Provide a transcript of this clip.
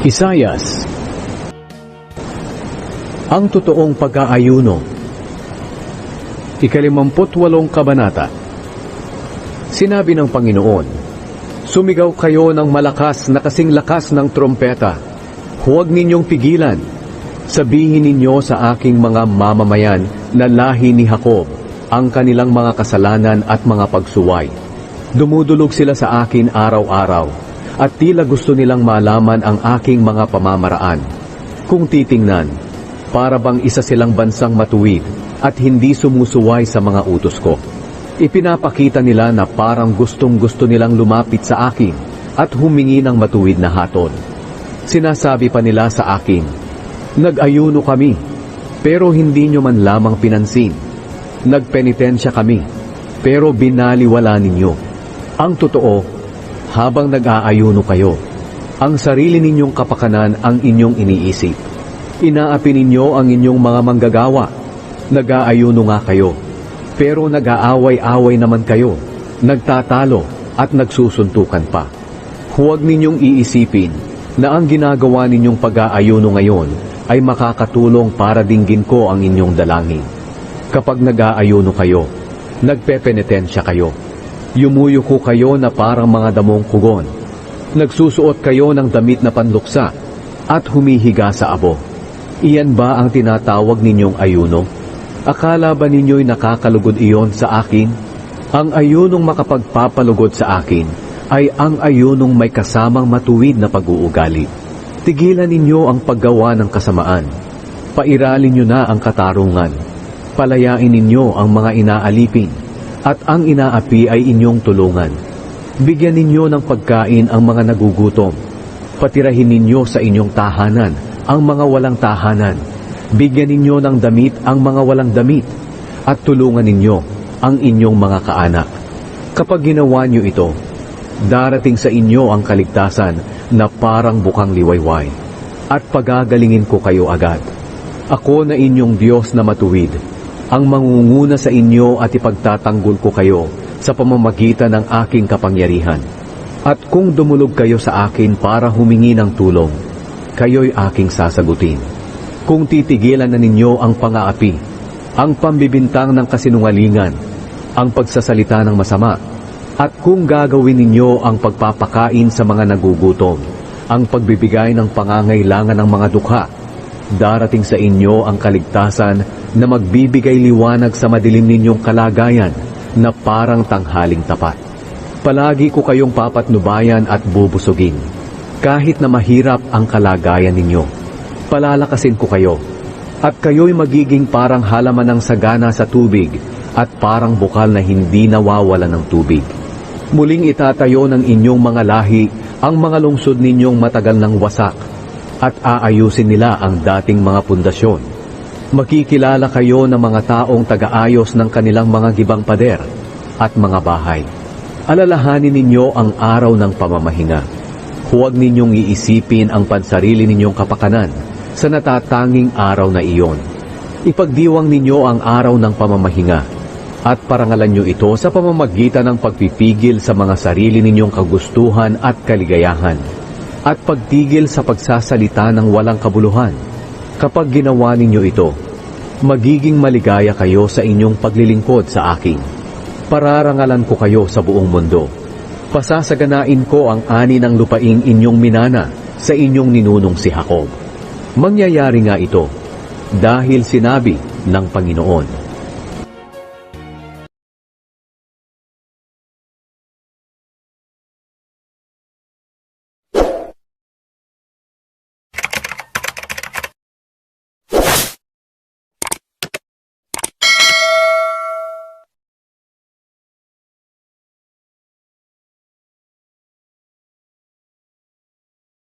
Isayas Ang totoong pag-aayuno Ikalimamput walong kabanata Sinabi ng Panginoon, Sumigaw kayo ng malakas na kasing lakas ng trompeta. Huwag ninyong pigilan. Sabihin ninyo sa aking mga mamamayan na lahi ni Jacob ang kanilang mga kasalanan at mga pagsuway. Dumudulog sila sa akin araw-araw at tila gusto nilang malaman ang aking mga pamamaraan. Kung titingnan, para bang isa silang bansang matuwid at hindi sumusuway sa mga utos ko. Ipinapakita nila na parang gustong gusto nilang lumapit sa akin at humingi ng matuwid na hatol. Sinasabi pa nila sa akin, Nag-ayuno kami, pero hindi nyo man lamang pinansin. Nagpenitensya kami, pero binaliwala ninyo. Ang totoo, habang nag-aayuno kayo, ang sarili ninyong kapakanan ang inyong iniisip. Inaapi ninyo ang inyong mga manggagawa. Nag-aayuno nga kayo, pero nag-aaway-away naman kayo, nagtatalo at nagsusuntukan pa. Huwag ninyong iisipin na ang ginagawa ninyong pag-aayuno ngayon ay makakatulong para dinggin ko ang inyong dalangin. Kapag nag-aayuno kayo, nagpepenitensya kayo, yumuyuko kayo na parang mga damong kugon, nagsusuot kayo ng damit na panluksa at humihiga sa abo. Iyan ba ang tinatawag ninyong ayuno? Akala ba ninyo'y nakakalugod iyon sa akin? Ang ayunong makapagpapalugod sa akin ay ang ayunong may kasamang matuwid na pag-uugali. Tigilan ninyo ang paggawa ng kasamaan. Pairalin nyo na ang katarungan. Palayain ninyo ang mga inaalipin. At ang inaapi ay inyong tulungan. Bigyan ninyo ng pagkain ang mga nagugutom. Patirahin ninyo sa inyong tahanan ang mga walang tahanan. Bigyan ninyo ng damit ang mga walang damit. At tulungan ninyo ang inyong mga kaanak. Kapag ginawa nyo ito, darating sa inyo ang kaligtasan na parang bukang liwayway. At pagagalingin ko kayo agad. Ako na inyong Diyos na matuwid, ang mangunguna sa inyo at ipagtatanggol ko kayo sa pamamagitan ng aking kapangyarihan. At kung dumulog kayo sa akin para humingi ng tulong, kayo'y aking sasagutin. Kung titigilan na ninyo ang pangaapi, ang pambibintang ng kasinungalingan, ang pagsasalita ng masama, at kung gagawin ninyo ang pagpapakain sa mga nagugutom, ang pagbibigay ng pangangailangan ng mga dukha, darating sa inyo ang kaligtasan na magbibigay liwanag sa madilim ninyong kalagayan na parang tanghaling tapat. Palagi ko kayong papatnubayan at bubusugin, kahit na mahirap ang kalagayan ninyo. Palalakasin ko kayo, at kayo'y magiging parang halaman ng sagana sa tubig at parang bukal na hindi nawawala ng tubig. Muling itatayo ng inyong mga lahi ang mga lungsod ninyong matagal ng wasak at aayusin nila ang dating mga pundasyon. Makikilala kayo ng mga taong tagaayos ng kanilang mga gibang pader at mga bahay. Alalahanin ninyo ang araw ng pamamahinga. Huwag ninyong iisipin ang pansarili ninyong kapakanan sa natatanging araw na iyon. Ipagdiwang ninyo ang araw ng pamamahinga at parangalan nyo ito sa pamamagitan ng pagpipigil sa mga sarili ninyong kagustuhan at kaligayahan at pagtigil sa pagsasalita ng walang kabuluhan. Kapag ginawa ninyo ito, magiging maligaya kayo sa inyong paglilingkod sa akin. Pararangalan ko kayo sa buong mundo. Pasasaganain ko ang ani ng lupaing inyong minana sa inyong ninunong si Jacob. Mangyayari nga ito dahil sinabi ng Panginoon.